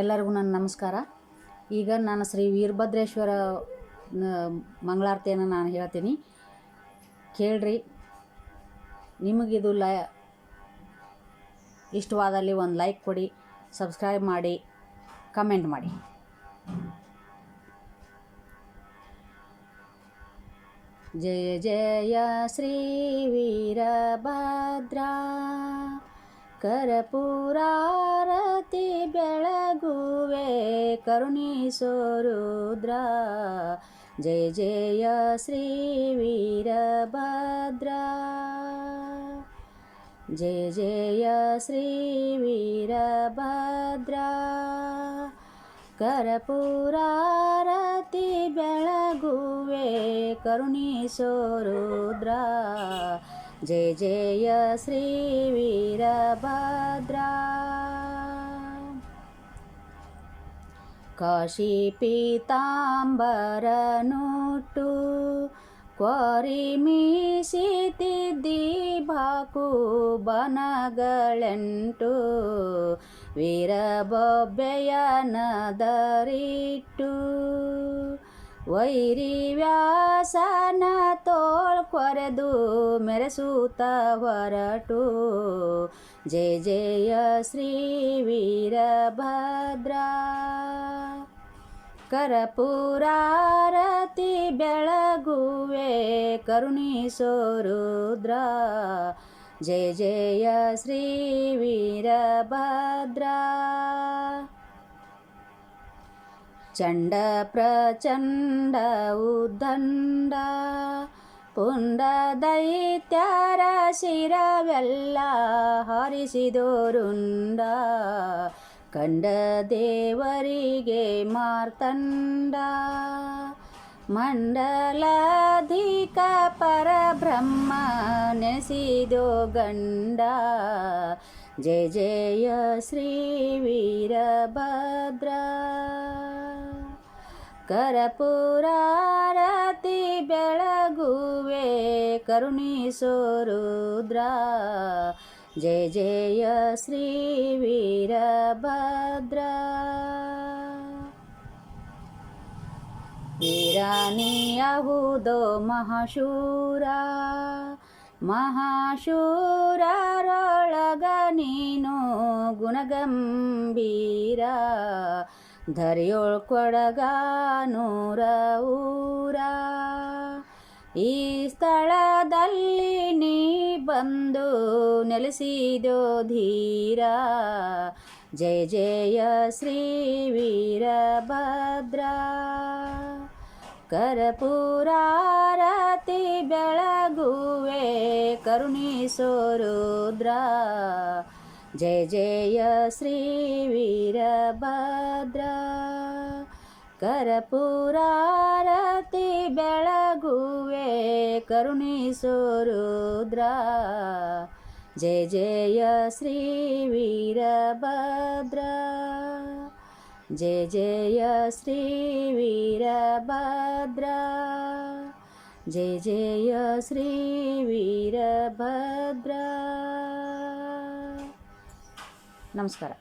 ಎಲ್ಲರಿಗೂ ನನ್ನ ನಮಸ್ಕಾರ. ಈಗ ನಾನು ಶ್ರೀ ವೀರಭದ್ರೇಶ್ವರ ಮಂಗಳಾರತಿಯನ್ನು ನಾನು ಹೇಳ್ತೀನಿ. ಕೇಳ್ರಿ, ನಿಮಗಿದು ಲ, ಇಷ್ಟವಾದಲ್ಲಿ ಒಂದು ಲೈಕ್ ಕೊಡಿ ಸಬ್ಸ್ಕ್ರೈಬ್ ಮಾಡಿ ಕಮೆಂಟ್ ಮಾಡಿ. ಜಯ ಜಯ ಶ್ರೀ ವೀರಭದ್ರಾ. ಕರಪುರಾರತಿ ಬೆಳಗುವೆ ಕರುಣಿಸೋರುದ್ರ. ಜಯ ಜಯ ಶ್ರೀ ವೀರಭದ್ರ. ಜಯ ಜಯ ಶ್ರೀ ವೀರಭದ್ರ. ಕರಪೂರಾರತಿ ಬೆಳಗುವೆ ಕರುಣಿಸೋ ರುದ್ರ ಜಯ ಜಯ ಶ್ರೀ ವೀರಭದ್ರಾ ಕಾಶಿ ಪೀತಾಂಬರನುಟ್ಟು ಕ್ವಾರಿ ಮೀಸಿತಿದ್ದಿ ಬಾಕು ಬನಗಳೆಂಟು ವೀರಬೊಬ್ಬೆಯನದರಿಟ್ಟು ವೈರಿ ವ್ಯಾಸನ ತೋಳ್ ಕೊರೆದು ಮೆರೆಸೂತ ಹೊರಟು. ಜಯ ಜಯ ಶ್ರೀ ವೀರಭದ್ರ. ಕರಪುರಾರತಿ ಬೆಳಗುವೆ ಕರುಣಿಸೋರುದ್ರ. ಜಯ ಜಯ ಶ್ರೀ ವೀರಭದ್ರಾ. ಚಂಡ ಪ್ರಚಂಡ ಉದ್ದಂಡ. ಪುಂಡ ದೈತ್ಯರ ಶಿರವೆಲ್ಲ ಹರಿಸಿದೋರುಂಡ. ಕಂಡ ದೇವರಿಗೆ ಮಾರ್ತಂಡ. ಮಂಡಲಾಧಿಕ ಪರಬ್ರಹ್ಮ ನೆಸಿದೋ ಗಂಡ. ಜಯ ಜಯ ಶ್ರೀ ವೀರಭದ್ರಾ. ಕರಪುರಾರತಿ ಬೆಳಗುವೆ ಕರುಣಿಸೋ ರುದ್ರ. ಜಯ ಜಯ ಶ್ರೀ ವೀರಭದ್ರ. ವೀರಾನಿಯಹುದೋ ಮಹಾಶೂರ ಮಹಾಶೂರರೊಳಗ ನೀನು ಗುಣಗಂಭೀರ. ಧರಿಯೊಳ್ ಕೊಡಗ ನೂರ ಊರ ಈ ಸ್ಥಳದಲ್ಲಿ ನೀ ಬಂದು ನೆಲೆಸಿದೋ ಧೀರ. ಜಯ ಜಯ ಶ್ರೀ ವೀರಭದ್ರ. ಕರಪುರಾರತಿ ಬೆಳಗುವೆ ಕರುಣಿಸೋ ರುದ್ರ. ಜಯ ಜಯ ಶ್ರೀ ವೀರಭದ್ರಾ ಕರಪುರಾರತಿ ಬೆಳಗುವೆ ಕರುಣಿಸೋ ರುದ್ರ ಜಯ ಜಯ ಶ್ರೀ ವೀರಭದ್ರಾ ಜಯ ಜಯ ಶ್ರೀ ವೀರಭದ್ರಾ ಜಯ ಜಯ ಶ್ರೀ ವೀರಭದ್ರಾ ನಮಸ್ಕಾರ